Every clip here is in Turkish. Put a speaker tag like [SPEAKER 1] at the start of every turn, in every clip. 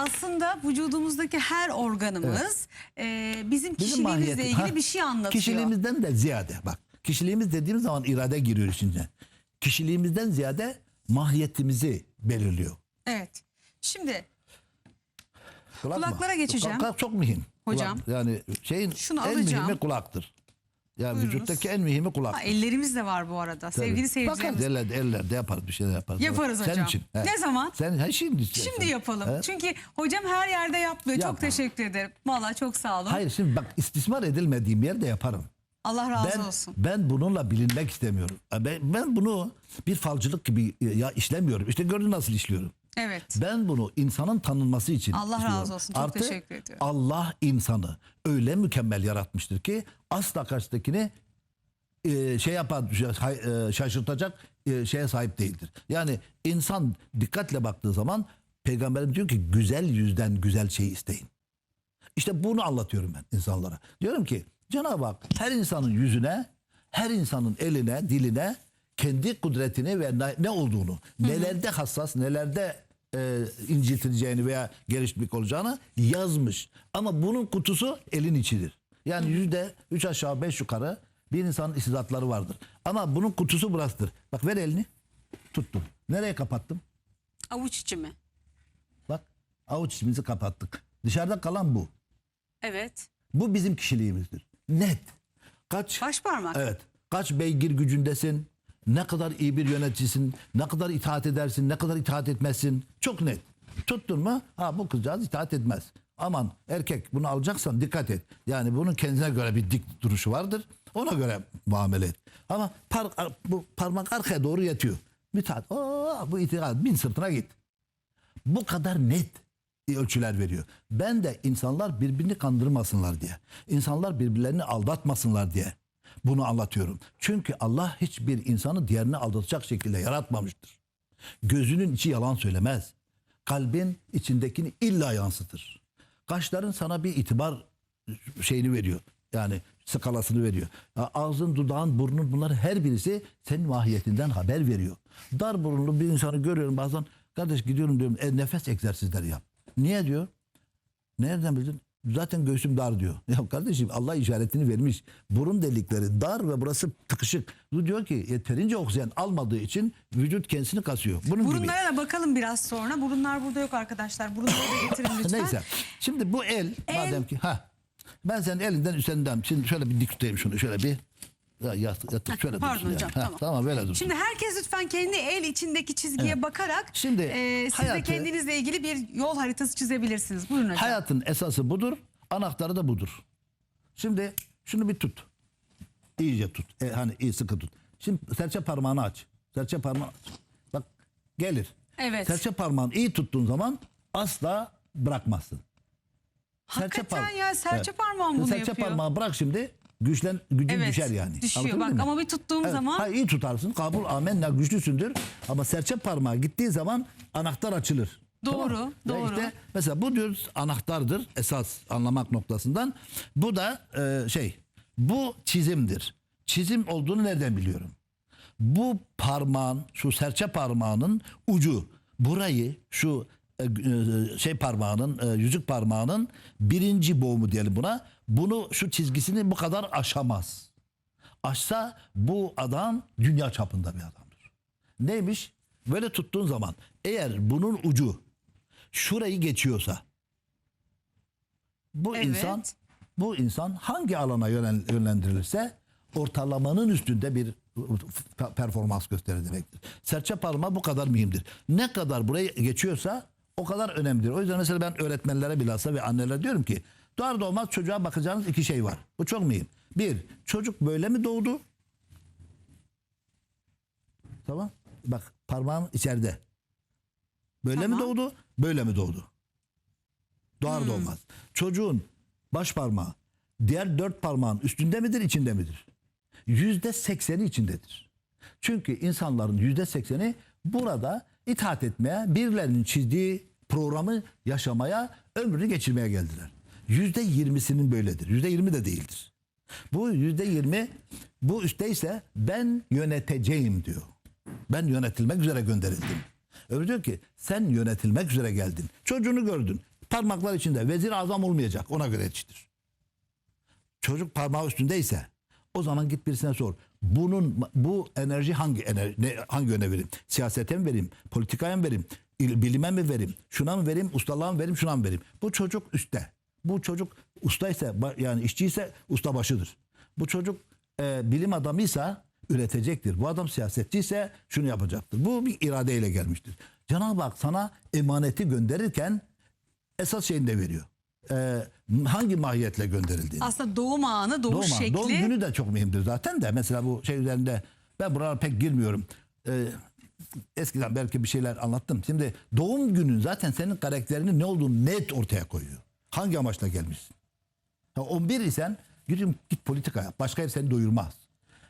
[SPEAKER 1] aslında vücudumuzdaki her organımız e, bizim kişiliğimizle
[SPEAKER 2] mahiyeti-
[SPEAKER 1] ilgili
[SPEAKER 2] Ha,
[SPEAKER 1] bir şey anlatıyor.
[SPEAKER 2] Kişiliğimizden de ziyade bak. Kişiliğimiz dediğimiz zaman irade giriyor içine. Kişiliğimizden ziyade mahiyetimizi belirliyor.
[SPEAKER 1] Evet. Şimdi
[SPEAKER 2] Kulak mı?
[SPEAKER 1] Kulaklara geçeceğim.
[SPEAKER 2] Kulak çok mühim.
[SPEAKER 1] Hocam.
[SPEAKER 2] Kulak, yani şeyin
[SPEAKER 1] Şunu
[SPEAKER 2] en
[SPEAKER 1] alacağım.
[SPEAKER 2] mühimi kulaktır. Yani
[SPEAKER 1] Buyurunuz.
[SPEAKER 2] vücuttaki en mühimi kulak.
[SPEAKER 1] ha, ellerimiz de var bu arada. Sevgili seyircilerimiz.
[SPEAKER 2] Bakarız ellerde, ellerde yaparız bir şeyler yaparız.
[SPEAKER 1] Yaparız
[SPEAKER 2] Senin
[SPEAKER 1] hocam.
[SPEAKER 2] için.
[SPEAKER 1] Ne zaman?
[SPEAKER 2] Sen ha, şimdi.
[SPEAKER 1] Şimdi yapalım.
[SPEAKER 2] Evet.
[SPEAKER 1] Çünkü hocam her yerde yapmıyor. Çok
[SPEAKER 2] Yapma.
[SPEAKER 1] teşekkür ederim. Vallahi çok sağ olun.
[SPEAKER 2] Hayır şimdi bak istismar edilmediğim yerde yaparım.
[SPEAKER 1] Allah razı
[SPEAKER 2] Ben,
[SPEAKER 1] olsun.
[SPEAKER 2] ben bununla bilinmek istemiyorum. Ben, ben bunu bir falcılık gibi ya işlemiyorum. İşte gördün nasıl işliyorum.
[SPEAKER 1] Evet.
[SPEAKER 2] Ben bunu insanın tanınması için
[SPEAKER 1] Allah
[SPEAKER 2] istiyorum.
[SPEAKER 1] razı olsun, çok
[SPEAKER 2] Artı,
[SPEAKER 1] teşekkür ediyorum.
[SPEAKER 2] Allah insanı öyle mükemmel yaratmıştır ki asla karşıdakini e, şey yapan e, şaşırtacak e, şeye sahip değildir. Yani insan dikkatle baktığı zaman peygamberim diyor ki güzel yüzden güzel şeyi isteyin. İşte bunu anlatıyorum ben insanlara. Diyorum ki Cenab-ı Hak her insanın yüzüne, her insanın eline, diline kendi kudretini ve ne, olduğunu, nelerde hassas, nelerde e, incitileceğini veya gelişmek olacağını yazmış. Ama bunun kutusu elin içidir. Yani yüzde üç aşağı beş yukarı bir insanın istidatları vardır. Ama bunun kutusu burasıdır. Bak ver elini. Tuttum. Nereye kapattım?
[SPEAKER 1] Avuç içi mi?
[SPEAKER 2] Bak avuç içimizi kapattık. Dışarıda kalan bu.
[SPEAKER 1] Evet.
[SPEAKER 2] Bu bizim kişiliğimizdir. Net. Kaç
[SPEAKER 1] Baş parmak.
[SPEAKER 2] Evet. Kaç beygir gücündesin? Ne kadar iyi bir yöneticisin? Ne kadar itaat edersin? Ne kadar itaat etmezsin? Çok net. Tuttun mu? Ha bu kızcağız itaat etmez. Aman erkek bunu alacaksan dikkat et. Yani bunun kendine göre bir dik duruşu vardır. Ona göre muamele et. Ama par, bu parmak arkaya doğru yatıyor. Bir taat. Oo, bu itikat. Bin sırtına git. Bu kadar net ölçüler veriyor. Ben de insanlar birbirini kandırmasınlar diye, insanlar birbirlerini aldatmasınlar diye bunu anlatıyorum. Çünkü Allah hiçbir insanı diğerini aldatacak şekilde yaratmamıştır. Gözünün içi yalan söylemez. Kalbin içindekini illa yansıtır. Kaşların sana bir itibar şeyini veriyor. Yani skalasını veriyor. Ağzın, dudağın, burnun bunların her birisi senin mahiyetinden haber veriyor. Dar burunlu bir insanı görüyorum bazen. Kardeş gidiyorum diyorum e, nefes egzersizleri yap. Niye diyor? Nereden bildin? Zaten göğsüm dar diyor. Ya kardeşim Allah işaretini vermiş. Burun delikleri dar ve burası tıkışık. Bu diyor ki yeterince oksijen almadığı için vücut kendisini kasıyor. Bunun gibi.
[SPEAKER 1] Burunlara da bakalım biraz sonra. Burunlar burada yok arkadaşlar. Burunları da getirin lütfen.
[SPEAKER 2] Neyse. Şimdi bu el, madem ki ha ben senin elinden üstünden şimdi şöyle bir dik tutayım şunu şöyle bir ya, yat, yatıp şöyle
[SPEAKER 1] Pardon hocam
[SPEAKER 2] yani. Ha,
[SPEAKER 1] tamam.
[SPEAKER 2] tamam böyle dursun.
[SPEAKER 1] Şimdi herkes lütfen kendi el içindeki çizgiye bakarak
[SPEAKER 2] Şimdi
[SPEAKER 1] e, siz de
[SPEAKER 2] hayatı-
[SPEAKER 1] kendinizle ilgili bir yol haritası çizebilirsiniz. Buyurun hocam.
[SPEAKER 2] Hayatın esası budur, anahtarı da budur. Şimdi şunu bir tut. İyice tut. E, hani iyi sıkı tut. Şimdi serçe parmağını aç. Serçe parmağı aç. Bak gelir.
[SPEAKER 1] Evet.
[SPEAKER 2] Serçe parmağını iyi tuttuğun zaman asla bırakmazsın.
[SPEAKER 1] Hakikaten
[SPEAKER 2] par-
[SPEAKER 1] ya serçe
[SPEAKER 2] Evet.
[SPEAKER 1] parmağım bunu
[SPEAKER 2] serçe
[SPEAKER 1] yapıyor.
[SPEAKER 2] parmağı bırak şimdi güçlen gücün
[SPEAKER 1] Evet,
[SPEAKER 2] düşer yani.
[SPEAKER 1] düşüyor.
[SPEAKER 2] Anlatabildim
[SPEAKER 1] Bak
[SPEAKER 2] mi?
[SPEAKER 1] ama bir tuttuğum zaman-
[SPEAKER 2] Hayır iyi tutarsın. Kabul amenna güçlüsündür. Ama serçe parmağı gittiği zaman anahtar açılır.
[SPEAKER 1] Doğru,
[SPEAKER 2] mı? Ve
[SPEAKER 1] doğru.
[SPEAKER 2] işte mesela bu diyoruz anahtardır esas anlamak noktasından. Bu da e, şey bu çizimdir. Çizim olduğunu nereden biliyorum? Bu parmağın şu serçe parmağının ucu burayı şu şey parmağının e, yüzük parmağının birinci boğumu diyelim buna. Bunu şu çizgisini bu kadar aşamaz. Aşsa bu adam dünya çapında bir adamdır. Neymiş? Böyle tuttuğun zaman eğer bunun ucu şurayı geçiyorsa bu
[SPEAKER 1] Evet.
[SPEAKER 2] insan bu insan hangi alana yönlendirilirse ortalamanın üstünde bir pe- performans gösterir demektir. Serçe parmağı bu kadar mühimdir. Ne kadar buraya geçiyorsa o kadar önemlidir. O yüzden mesela ben öğretmenlere bilhassa ve annelere diyorum ki doğar doğmaz çocuğa bakacağınız iki şey var. Bu çok mühim. Bir, çocuk böyle mi doğdu? Tamam. Bak parmağım içeride. Böyle mi
[SPEAKER 1] Tamam.
[SPEAKER 2] doğdu? Böyle mi doğdu? Doğar doğmaz. Çocuğun baş parmağı diğer dört parmağın üstünde midir, içinde midir? Yüzde sekseni içindedir. Çünkü insanların yüzde sekseni burada itaat etmeye, birilerinin çizdiği programı yaşamaya, ömrünü geçirmeye geldiler. Yüzde yirmisinin böyledir. Yüzde yirmi de değildir. Bu yüzde yirmi bu üstte ise ben yöneteceğim diyor. Ben yönetilmek üzere gönderildim. Öbürü diyor ki sen yönetilmek üzere geldin. Çocuğunu gördün. Parmaklar içinde. Vezir azam olmayacak. Ona göre yetiştir. Çocuk parmağı üstündeyse o zaman git birisine sor. Bunun bu enerji hangi enerji ne, hangi yöne vereyim? Siyasete mi vereyim? Politikaya mı vereyim? İl- Bilime mi vereyim? Şuna mı vereyim? Ustalığa mı vereyim? Şuna mı vereyim? Bu çocuk üstte. Bu çocuk ustaysa yani işçiyse ustabaşıdır. Bu çocuk e, bilim adamıysa üretecektir. Bu adam siyasetçiyse şunu yapacaktır. Bu bir iradeyle gelmiştir. Cenab-ı Hak sana emaneti gönderirken esas şeyini de veriyor. E, hangi mahiyetle gönderildiğini.
[SPEAKER 1] Aslında doğum anı, doğuş
[SPEAKER 2] Doğum,
[SPEAKER 1] şekli.
[SPEAKER 2] doğum günü de çok mühimdir zaten de. Mesela bu şey üzerinde ben buralara pek girmiyorum. Ee, eskiden belki bir şeyler anlattım. Şimdi doğum günün zaten senin karakterinin ne olduğunu net ortaya koyuyor. Hangi amaçla gelmişsin? Ha, 11 isen gidin git politika yap. Başka ev seni doyurmaz.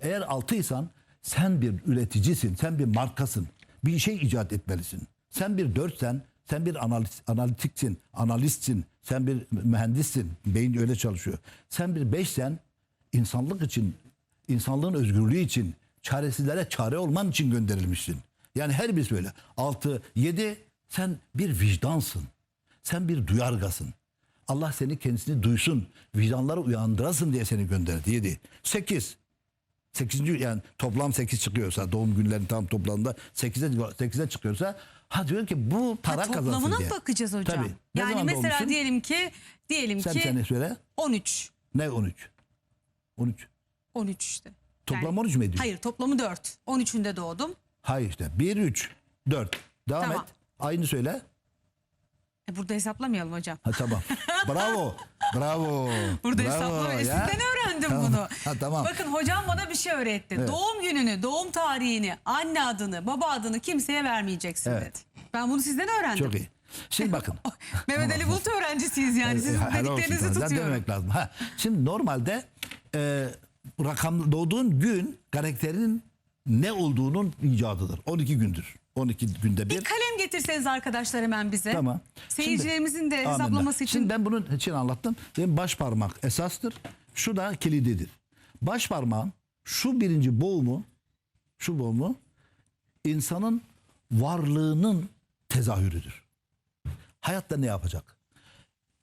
[SPEAKER 2] Eğer 6'ysan sen bir üreticisin, sen bir markasın. Bir şey icat etmelisin. Sen bir 4'sen sen bir analiz, analitiksin, analistsin, sen bir mühendissin. Beyin öyle çalışıyor. Sen bir 5'sen insanlık için, insanlığın özgürlüğü için, çaresizlere çare olman için gönderilmişsin. Yani her birisi böyle. 6, 7 sen bir vicdansın. Sen bir duyargasın. Allah seni kendisini duysun, vicdanları uyandırasın diye seni gönderdi. 7. 8. 8. yani toplam 8 çıkıyorsa doğum günlerin tam toplamda 8'e 8'e çıkıyorsa ha diyor ki bu para
[SPEAKER 1] Ha,
[SPEAKER 2] kazansın
[SPEAKER 1] toplamına
[SPEAKER 2] diye.
[SPEAKER 1] mı bakacağız hocam?
[SPEAKER 2] Tabii. Ne
[SPEAKER 1] Yani mesela
[SPEAKER 2] doğmuşsun?
[SPEAKER 1] diyelim ki diyelim
[SPEAKER 2] Sen
[SPEAKER 1] ki
[SPEAKER 2] seni söyle.
[SPEAKER 1] 13.
[SPEAKER 2] Ne 13? 13.
[SPEAKER 1] 13 işte.
[SPEAKER 2] Toplam 13 mü ediyor?
[SPEAKER 1] Hayır toplamı 4. 13'ünde doğdum.
[SPEAKER 2] Hayır işte 1 3 4. Devam
[SPEAKER 1] Tamam.
[SPEAKER 2] et. Aynı söyle.
[SPEAKER 1] E burada hesaplamayalım hocam.
[SPEAKER 2] Ha tamam. Bravo. Bravo.
[SPEAKER 1] Burada
[SPEAKER 2] Bravo
[SPEAKER 1] hesaplamayalım.
[SPEAKER 2] ya.
[SPEAKER 1] Sizden öğrendim
[SPEAKER 2] Tamam.
[SPEAKER 1] bunu.
[SPEAKER 2] Ha, tamam.
[SPEAKER 1] Bakın hocam bana bir şey öğretti. Doğum gününü, doğum tarihini, anne adını, baba adını kimseye vermeyeceksin
[SPEAKER 2] Evet.
[SPEAKER 1] dedi. Ben bunu sizden öğrendim.
[SPEAKER 2] Çok iyi. Şimdi bakın.
[SPEAKER 1] Mehmet Ali Bulut öğrencisiyiz yani. Sizin
[SPEAKER 2] Helal olsun
[SPEAKER 1] dediklerinizi
[SPEAKER 2] sana. Ne
[SPEAKER 1] tutuyorum.
[SPEAKER 2] demek lazım. Ha, şimdi normalde e, rakam doğduğun gün karakterinin ne olduğunun icadıdır. 12 gündür. 12 günde bir.
[SPEAKER 1] Bir kalem getirseniz arkadaşlar hemen bize.
[SPEAKER 2] Tamam.
[SPEAKER 1] Seyircilerimizin de
[SPEAKER 2] Amenna.
[SPEAKER 1] hesaplaması için.
[SPEAKER 2] Şimdi ben bunun için anlattım. Benim baş parmak esastır. Şu da kilididir. Baş parmağın şu birinci boğumu şu boğumu insanın varlığının tezahürüdür. Hayatta ne yapacak?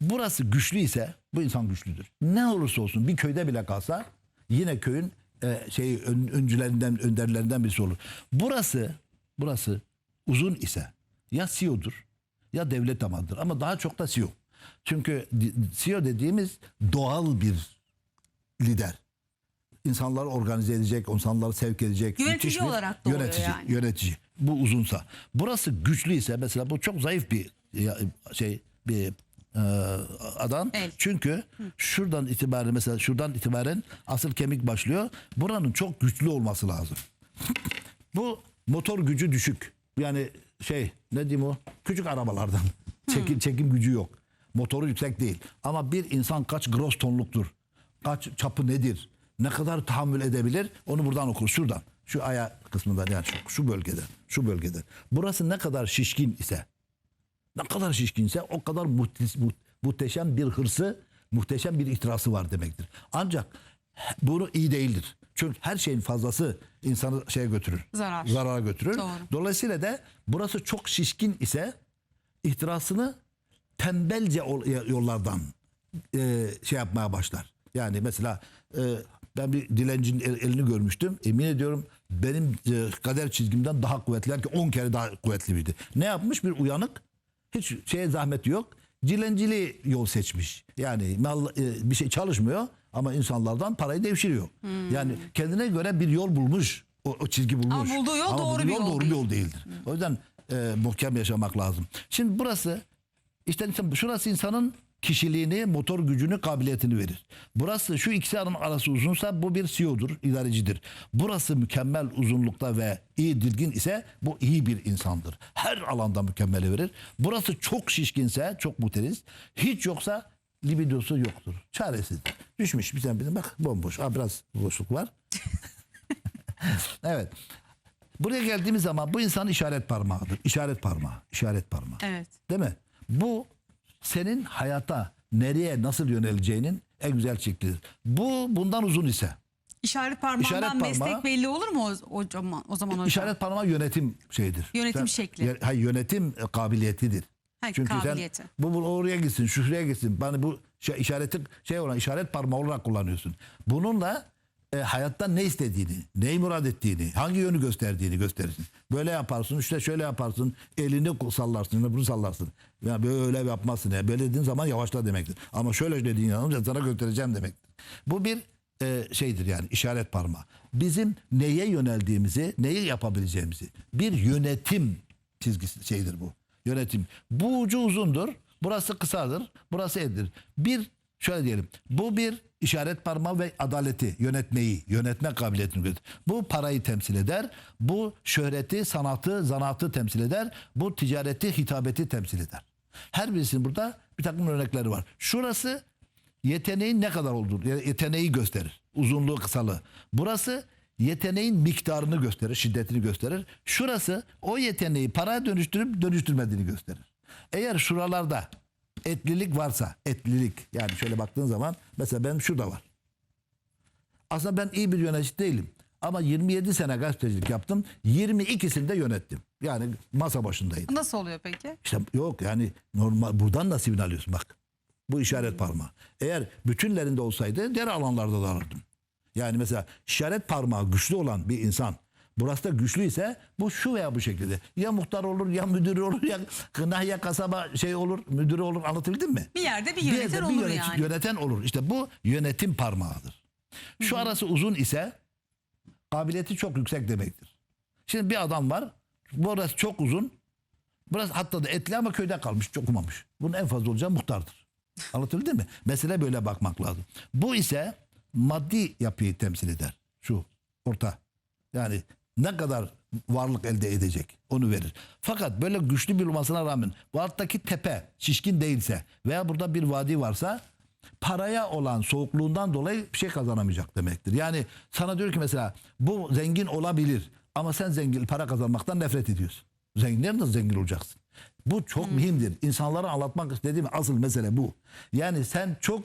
[SPEAKER 2] Burası güçlü ise bu insan güçlüdür. Ne olursa olsun bir köyde bile kalsa yine köyün e, şey ön- öncülerinden önderlerinden birisi olur. Burası burası uzun ise ya CEO'dur ya devlet damarıdır ama daha çok da CEO. Çünkü CEO dediğimiz doğal bir lider. İnsanları organize edecek, insanları sevk edecek.
[SPEAKER 1] Yönetici
[SPEAKER 2] bir
[SPEAKER 1] olarak da
[SPEAKER 2] yönetici,
[SPEAKER 1] yani.
[SPEAKER 2] yönetici. Bu uzunsa. Burası güçlü ise mesela bu çok zayıf bir şey bir e, adam.
[SPEAKER 1] El.
[SPEAKER 2] Çünkü şuradan itibaren mesela şuradan itibaren asıl kemik başlıyor. Buranın çok güçlü olması lazım. Bu motor gücü düşük. Yani şey ne diyeyim o? Küçük arabalardan. Çekim, çekim gücü yok. Motoru yüksek değil. Ama bir insan kaç gross tonluktur? Kaç çapı nedir? Ne kadar tahammül edebilir? Onu buradan okur. Şuradan. Şu aya kısmından yani şu, şu bölgede. Şu bölgede. Burası ne kadar şişkin ise ne kadar şişkinse o kadar muhteşem bir hırsı, muhteşem bir ihtirası var demektir. Ancak bunu iyi değildir. Çünkü her şeyin fazlası insanı şeye götürür.
[SPEAKER 1] Zarar.
[SPEAKER 2] Zarara götürür.
[SPEAKER 1] Doğru.
[SPEAKER 2] Dolayısıyla da burası çok şişkin ise ihtirasını tembelce ol- yollardan e, şey yapmaya başlar. Yani mesela e, ben bir dilencinin el- elini görmüştüm. Emin ediyorum benim e, kader çizgimden daha kuvvetliler ki 10 kere daha kuvvetli biriydi. Ne yapmış? Bir uyanık. Hiç şeye zahmeti yok. Cilencili yol seçmiş. Yani mal, e, bir şey çalışmıyor ama insanlardan parayı devşiriyor. Yani kendine göre bir yol bulmuş. O, o çizgi bulmuş.
[SPEAKER 1] Ama bulduğu yol
[SPEAKER 2] Ama
[SPEAKER 1] doğru bir yol
[SPEAKER 2] doğru
[SPEAKER 1] değil.
[SPEAKER 2] bir yol değildir. O yüzden e, muhkem yaşamak lazım. Şimdi burası işte şurası insanın kişiliğini, motor gücünü, kabiliyetini verir. Burası şu ikisi arası uzunsa bu bir CEO'dur, idarecidir. Burası mükemmel uzunlukta ve iyi dilgin ise bu iyi bir insandır. Her alanda mükemmeli verir. Burası çok şişkinse, çok muteriz. Hiç yoksa libidosu yoktur. Çaresiz. Düşmüş bir tane bizim bak bomboş. Ha, biraz boşluk var. evet. Buraya geldiğimiz zaman bu insanın işaret parmağıdır. İşaret parmağı. işaret parmağı.
[SPEAKER 1] Evet.
[SPEAKER 2] Değil mi? Bu senin hayata nereye nasıl yöneleceğinin en güzel şeklidir. Bu bundan uzun ise
[SPEAKER 1] İşaret parmağından
[SPEAKER 2] İşaret parmağı-
[SPEAKER 1] meslek belli olur mu o, o zaman, o zaman hocam?
[SPEAKER 2] İşaret parmağı yönetim şeyidir.
[SPEAKER 1] Yönetim şekli.
[SPEAKER 2] Ye- Hayır yönetim e, kabiliyetidir.
[SPEAKER 1] Ha,
[SPEAKER 2] Çünkü
[SPEAKER 1] kabiliyeti.
[SPEAKER 2] sen bu, bu oraya gitsin, şu şuraya gitsin. Bana bu şey, işareti şey olan işaret parmağı olarak kullanıyorsun. Bununla e, hayattan ne istediğini, neyi murad ettiğini, hangi yönü gösterdiğini gösterirsin. Böyle yaparsın, işte şöyle yaparsın, elini sallarsın, öbürünü sallarsın. Ya böyle yapmazsın. Ya. Böyle dediğin zaman yavaşla demektir. Ama şöyle dediğin zaman sana göstereceğim demektir. Bu bir e, şeydir yani işaret parmağı. Bizim neye yöneldiğimizi, neyi yapabileceğimizi bir yönetim çizgisi şeydir bu. Yönetim. Bu ucu uzundur. Burası kısadır. Burası edir. Bir şöyle diyelim. Bu bir işaret parmağı ve adaleti, yönetmeyi, yönetme kabiliyetini gösterir. Bu parayı temsil eder. Bu şöhreti, sanatı, zanaatı temsil eder. Bu ticareti, hitabeti temsil eder. Her birisinin burada bir takım örnekleri var. Şurası yeteneğin ne kadar olduğunu, yeteneği gösterir. Uzunluğu, kısalığı. Burası yeteneğin miktarını gösterir, şiddetini gösterir. Şurası o yeteneği paraya dönüştürüp dönüştürmediğini gösterir. Eğer şuralarda etlilik varsa, etlilik yani şöyle baktığın zaman mesela benim şurada var. Aslında ben iyi bir yönetici değilim. Ama 27 sene gazetecilik yaptım. 22'sini de yönettim. Yani masa başındaydım.
[SPEAKER 1] Nasıl oluyor peki?
[SPEAKER 2] İşte yok yani normal buradan nasibini alıyorsun bak. Bu işaret parmağı. Eğer bütünlerinde olsaydı diğer alanlarda da alırdım. Yani mesela işaret parmağı güçlü olan bir insan burası da güçlü ise bu şu veya bu şekilde. Ya muhtar olur ya müdür olur ya kınah ya kasaba şey olur müdürü olur anlatabildim mi?
[SPEAKER 1] Bir yerde bir
[SPEAKER 2] Bir
[SPEAKER 1] yöneten
[SPEAKER 2] yerde bir
[SPEAKER 1] olur
[SPEAKER 2] yönetici-
[SPEAKER 1] yani.
[SPEAKER 2] Yöneten olur. İşte bu yönetim parmağıdır. Şu arası uzun ise kabiliyeti çok yüksek demektir. Şimdi bir adam var. Burası çok uzun. Burası hatta da etli ama köyde kalmış. Çok okumamış. Bunun en fazla olacağı muhtardır. Anlatabildim mi? Mesele böyle bakmak lazım. Bu ise maddi yapıyı temsil eder. Şu orta. Yani ne kadar varlık elde edecek onu verir. Fakat böyle güçlü bir olmasına rağmen bu alttaki tepe şişkin değilse veya burada bir vadi varsa paraya olan soğukluğundan dolayı bir şey kazanamayacak demektir. Yani sana diyor ki mesela bu zengin olabilir ama sen zengin para kazanmaktan nefret ediyorsun. Zenginler nasıl zengin olacaksın? Bu çok mühimdir. İnsanlara anlatmak istediğim asıl mesele bu. Yani sen çok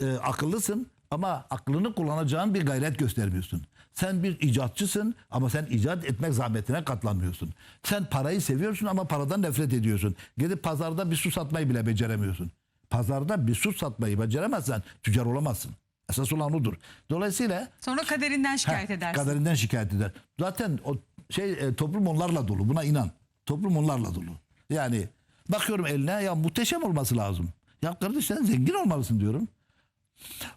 [SPEAKER 2] e, akıllısın ama aklını kullanacağın bir gayret göstermiyorsun. Sen bir icatçısın ama sen icat etmek zahmetine katlanmıyorsun. Sen parayı seviyorsun ama paradan nefret ediyorsun. Gidip pazarda bir su satmayı bile beceremiyorsun. Pazarda bir su satmayı beceremezsen tüccar olamazsın. Esas olan odur. Dolayısıyla
[SPEAKER 1] Sonra kaderinden şikayet edersin.
[SPEAKER 2] Kaderinden şikayet eder. Zaten o şey e, toplum onlarla dolu. Buna inan. Toplum onlarla dolu. Yani bakıyorum eline ya muhteşem olması lazım. Ya kardeş sen zengin olmalısın diyorum.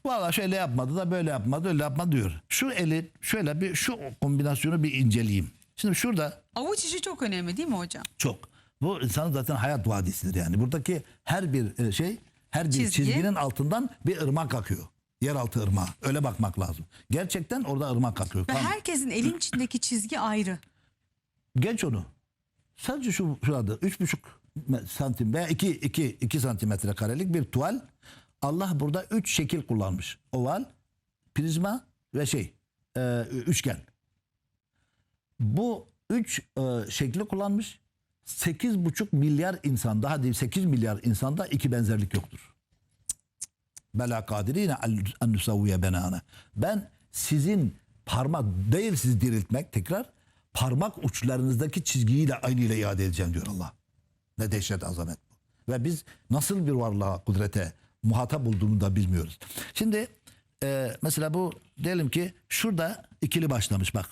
[SPEAKER 2] Valla şöyle yapmadı da böyle yapmadı öyle yapma diyor. Şu eli şöyle bir şu kombinasyonu bir inceleyeyim. Şimdi şurada
[SPEAKER 1] Avuç içi çok önemli değil mi hocam?
[SPEAKER 2] çok. Bu insanın zaten hayat vadisidir yani. Buradaki her bir e, şey, her bir
[SPEAKER 1] Çizgi.
[SPEAKER 2] çizginin altından bir ırmak akıyor. Yeraltı ırmağı. Öyle bakmak lazım. Gerçekten orada ırmak akıyor.
[SPEAKER 1] Ve
[SPEAKER 2] Kan-
[SPEAKER 1] herkesin elin içindeki çizgi ayrı.
[SPEAKER 2] Geç onu. Sadece şu şurada üç buçuk santim veya iki, iki, iki santimetre karelik bir tuval. Allah burada üç şekil kullanmış. Oval, prizma ve şey e, üçgen. Bu üç e, şekli kullanmış. Sekiz buçuk milyar insanda hadi sekiz milyar insanda iki benzerlik yoktur. Bela kadirine en nusavviye benana. Ben sizin parmak değil sizi diriltmek tekrar parmak uçlarınızdaki çizgiyi de aynı ile iade edeceğim diyor Allah. Ne dehşet azamet bu. Ve biz nasıl bir varlığa, kudrete muhatap olduğunu da bilmiyoruz. Şimdi e, mesela bu diyelim ki şurada ikili başlamış bak.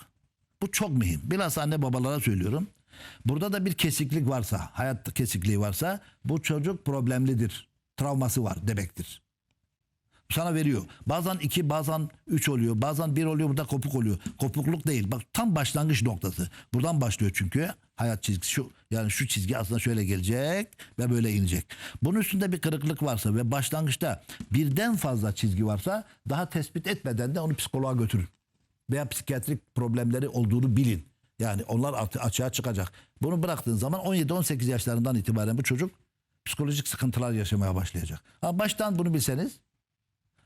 [SPEAKER 2] Bu çok mühim. Bilhassa anne babalara söylüyorum. Burada da bir kesiklik varsa, hayat kesikliği varsa bu çocuk problemlidir. Travması var demektir sana veriyor. Bazen iki bazen üç oluyor. Bazen bir oluyor burada kopuk oluyor. Kopukluk değil. Bak tam başlangıç noktası. Buradan başlıyor çünkü hayat çizgisi şu yani şu çizgi aslında şöyle gelecek ve böyle inecek. Bunun üstünde bir kırıklık varsa ve başlangıçta birden fazla çizgi varsa daha tespit etmeden de onu psikoloğa götürün. Veya psikiyatrik problemleri olduğunu bilin. Yani onlar açığa çıkacak. Bunu bıraktığın zaman 17-18 yaşlarından itibaren bu çocuk psikolojik sıkıntılar yaşamaya başlayacak. Ha baştan bunu bilseniz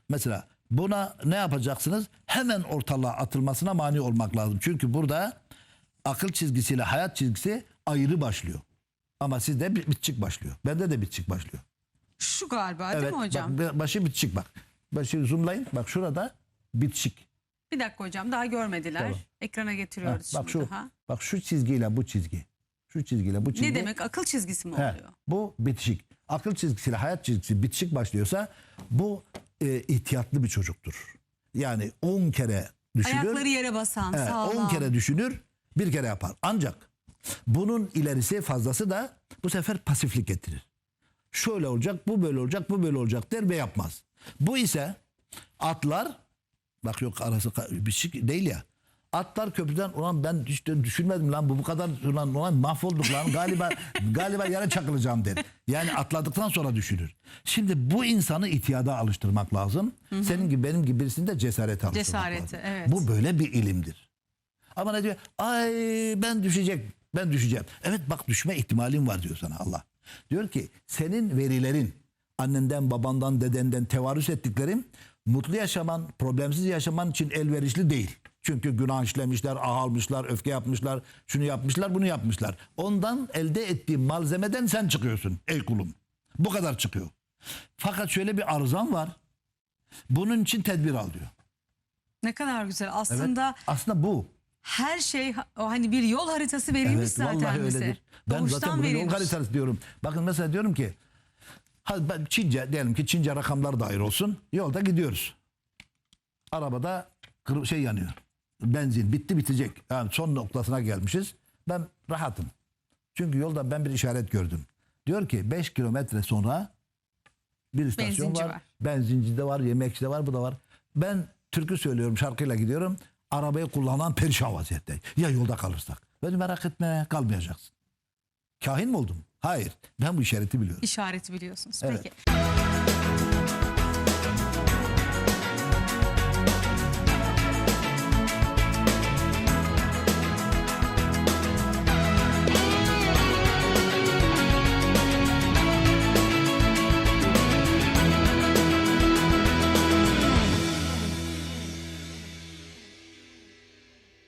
[SPEAKER 2] Mesela buna ne yapacaksınız? Hemen ortalığa atılmasına mani olmak lazım. Çünkü burada akıl çizgisiyle hayat çizgisi ayrı başlıyor. Ama sizde bitçik başlıyor. Bende de bitçik başlıyor.
[SPEAKER 1] Şu galiba değil mi hocam?
[SPEAKER 2] Bak, başı bitçik bak. Başı zoomlayın. Bak şurada bitçik.
[SPEAKER 1] Bir dakika hocam daha görmediler.
[SPEAKER 2] Tamam.
[SPEAKER 1] Ekrana
[SPEAKER 2] Ha,
[SPEAKER 1] getiriyoruz
[SPEAKER 2] bak
[SPEAKER 1] şimdi
[SPEAKER 2] şu
[SPEAKER 1] daha.
[SPEAKER 2] bak şu çizgiyle bu çizgi. Şu çizgiyle bu çizgi.
[SPEAKER 1] Ne demek akıl çizgisi mi
[SPEAKER 2] He,
[SPEAKER 1] oluyor?
[SPEAKER 2] bu bitişik. Akıl çizgisiyle hayat çizgisi bitişik başlıyorsa bu e, ihtiyatlı bir çocuktur. Yani 10 kere düşünür.
[SPEAKER 1] Ayakları yere basan,
[SPEAKER 2] He,
[SPEAKER 1] sağlam.
[SPEAKER 2] 10 kere düşünür, bir kere yapar. Ancak bunun ilerisi fazlası da bu sefer pasiflik getirir. Şöyle olacak, bu böyle olacak, bu böyle olacak der ve yapmaz. Bu ise atlar, bak yok arası bir şey değil ya. Atlar köprüden ulan ben hiç düşünmedim lan bu bu kadar ulan, ulan mahvolduk lan galiba galiba yere çakılacağım der. Yani atladıktan sonra düşünür. Şimdi bu insanı ihtiyada alıştırmak lazım. Senin gibi benim gibi birisini de cesarete alıştırmak
[SPEAKER 1] Cesareti,
[SPEAKER 2] lazım.
[SPEAKER 1] evet.
[SPEAKER 2] Bu böyle bir ilimdir. Ama ne diyor? Ay ben düşecek. Ben düşeceğim. Evet bak düşme ihtimalin var diyor sana Allah. Diyor ki senin verilerin annenden, babandan, dedenden tevarüs ettiklerim mutlu yaşaman, problemsiz yaşaman için elverişli değil. Çünkü günah işlemişler, ah almışlar, öfke yapmışlar, şunu yapmışlar, bunu yapmışlar. Ondan elde ettiğin malzemeden sen çıkıyorsun ey kulum. Bu kadar çıkıyor. Fakat şöyle bir arızan var. Bunun için tedbir al diyor.
[SPEAKER 1] Ne kadar güzel.
[SPEAKER 2] Evet.
[SPEAKER 1] Aslında
[SPEAKER 2] Aslında bu.
[SPEAKER 1] her şey hani bir yol haritası verilmiş
[SPEAKER 2] Evet
[SPEAKER 1] zaten
[SPEAKER 2] vallahi
[SPEAKER 1] bize.
[SPEAKER 2] öyledir. Ben
[SPEAKER 1] Doğuştan
[SPEAKER 2] zaten bunu yol haritası diyorum. Bakın mesela diyorum ki Çince diyelim ki Çince rakamlar dair olsun. Yolda gidiyoruz. Arabada şey yanıyor. Benzin bitti bitecek. Yani son noktasına gelmişiz. Ben rahatım. Çünkü yolda ben bir işaret gördüm. Diyor ki 5 kilometre sonra bir istasyon
[SPEAKER 1] Benzinci
[SPEAKER 2] var.
[SPEAKER 1] var.
[SPEAKER 2] Benzinci de var, yemekçi de var, bu da var. Ben türkü söylüyorum, şarkıyla gidiyorum. Arabayı kullanan perişan vaziyette. Ya yolda kalırsak? Beni merak etme, kalmayacaksın. Kahin mi oldum? Hayır. Ben bu işareti biliyorum.
[SPEAKER 1] İşareti biliyorsunuz.
[SPEAKER 2] Evet.
[SPEAKER 1] Peki.